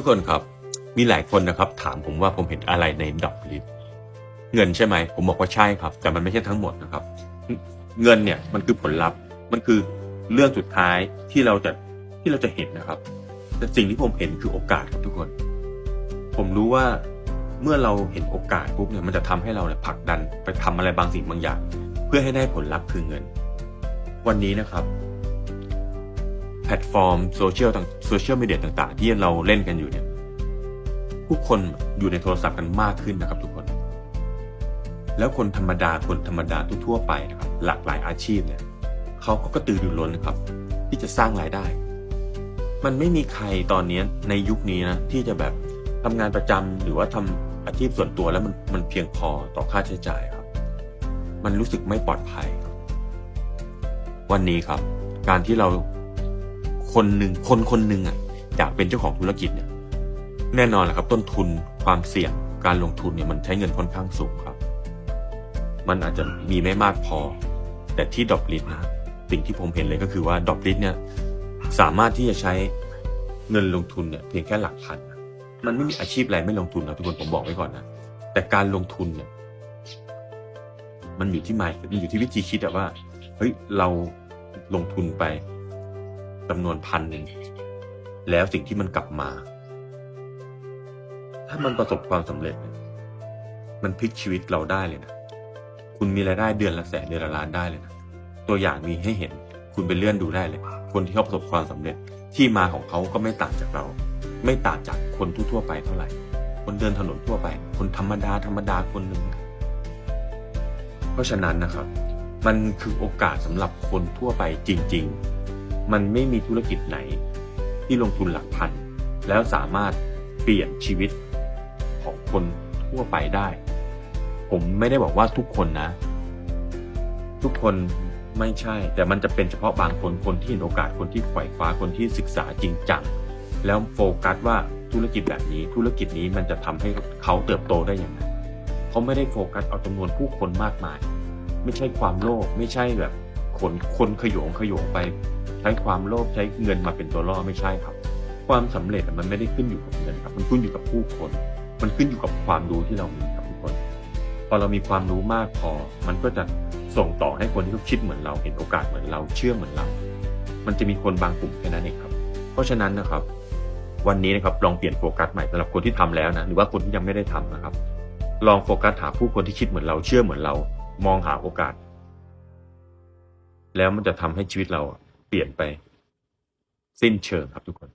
ทุกคนครับ มีหลายคนนะครับถามผมว่าผมเห็นอะไรในดอกลิฟเงินใช่ไหม ผมบอกว่าใช่ครับ แต่มันไม่ใช่ทั้งหมดนะครับ เงินเนี่ยมันคือผลลัพธ์ มันคือเรื่องสุดท้ายที่เราจะที่เราจะเห็นนะครับ แต่สิ่งที่ผมเห็นคือโอกาสครับทุกคน ผมรู้ว่าเมื่อเราเห็นโอกาสปุ๊บเนี่ยมันจะทำให้เราเนี่ยผลักดันไปทำอะไรบางสิ่งบางอย่าง เพื่อให้ได้ผลลัพธ์คือเงิน วันนี้นะครับ พลตฟอร์มโซเชียลต่างโซเชียลมีเดียต่าง ๆ ที่เราเล่นกันอยู่เนี่ยผู้คนอยู่ในโทรศัพท์กันมากขึ้นนะครับทุกคน แล้วคนธรรมดาคนธรรมดาทั่วๆไปนะครับหลากหลายอาชีพเนี่ยเขาก็กระตือรือร้นนะครับ ที่จะสร้างรายได้ มันไม่มีใครตอนนี้ในยุคนี้นะที่จะแบบทำงานประจำหรือว่าทำอาชีพส่วนตัวแล้วมันมันเพียงพอต่อค่าใช้จ่ายครับ มันรู้สึกไม่ปลอดภัย วันนี้ครับ การที่เรา คนหนึ่งคนคนหนึ่งอะอยากเป็นเจ้าของธุรกิจเนี่ยแน่นอนแหละครับ ต้นทุนความเสี่ยงการลงทุนเนี่ยมันใช้เงินค่อนข้างสูงครับ มันอาจจะมีไม่มากพอ แต่ที่ดอกลิสนะสิ่งที่ผมเห็นเลยก็คือว่าดอกลิสเนี่ยสามารถที่จะใช้เงินลงทุนเนี่ยเพียงแค่หลักพัน มันไม่มีอาชีพอะไรไม่ลงทุนนะทุกคนผมบอกไว้ก่อนนะแต่การลงทุนเนี่ยมันอยู่ที่ไมค์มันอยู่ที่วิธีคิดอะว่าเฮ้ยเราลงทุนไป จำนวนพันหนึ่งแล้วสิ่งที่มันกลับมา ถ้ามันประสบความสำเร็จเนี่ยมันพลิกชีวิตเราได้เลยนะ คุณมีรายได้เดือนละแสนเดือนละล้านได้เลยนะ ตัวอย่างมีให้เห็น คุณไปเลื่อนดูได้เลย คนที่เขาประสบความสำเร็จที่มาของเขาก็ไม่ต่างจากเรา ไม่ต่างจากคนทั่วๆไปเท่าไหร่ คนเดินถนนทั่วไป คนธรรมดาธรรมดาคนหนึ่งเพราะฉะนั้นนะครับ มันคือโอกาสสำหรับคนทั่วไปจริง ๆ มันไม่มีธุรกิจไหน ที่ลงทุนหลักพัน แล้วสามารถเปลี่ยนชีวิตของคนทั่วไปได้ ผมไม่ได้บอกว่าทุกคนนะ ทุกคนไม่ใช่ แต่มันจะเป็นเฉพาะบางคนคนที่เห็นโอกาสคนที่ไขว่คว้าคนที่ศึกษาจริงจังแล้วโฟกัสว่าธุรกิจแบบนี้ ธุรกิจนี้มันจะทำให้เขาเติบโตได้อย่างไรเขาไม่ได้โฟกัสเอาจำนวนผู้คนมากมาย ไม่ใช่ความโลภไม่ใช่แบบคนคนขยงขยงไป ใช้ความโลภใช้เงินมาเป็นตัวล่อไม่ใช่ครับ ความสำเร็จมันไม่ได้ขึ้นอยู่กับเงินครับ มันขึ้นอยู่กับผู้คน มันขึ้นอยู่กับความรู้ที่เรามีครับทุกคน พอเรามีความรู้มากพอ มันก็จะส่งต่อให้คนที่เขาคิดเหมือนเรา เห็นโอกาสเหมือนเรา เชื่อเหมือนเรา มันจะมีคนบางกลุ่มแค่นั้นเองครับ เพราะฉะนั้นนะครับ วันนี้นะครับลองเปลี่ยนโฟกัสใหม่สำหรับคนที่ทำแล้วนะ หรือว่าคนที่ยังไม่ได้ทำนะครับ ลองโฟกัสหาผู้คนที่คิดเหมือนเรา เชื่อเหมือนเรา มองหาโอกาส แล้วมันจะทำให้ชีวิตเรา เปลี่ยนไป สิ้นเชิงครับทุกคน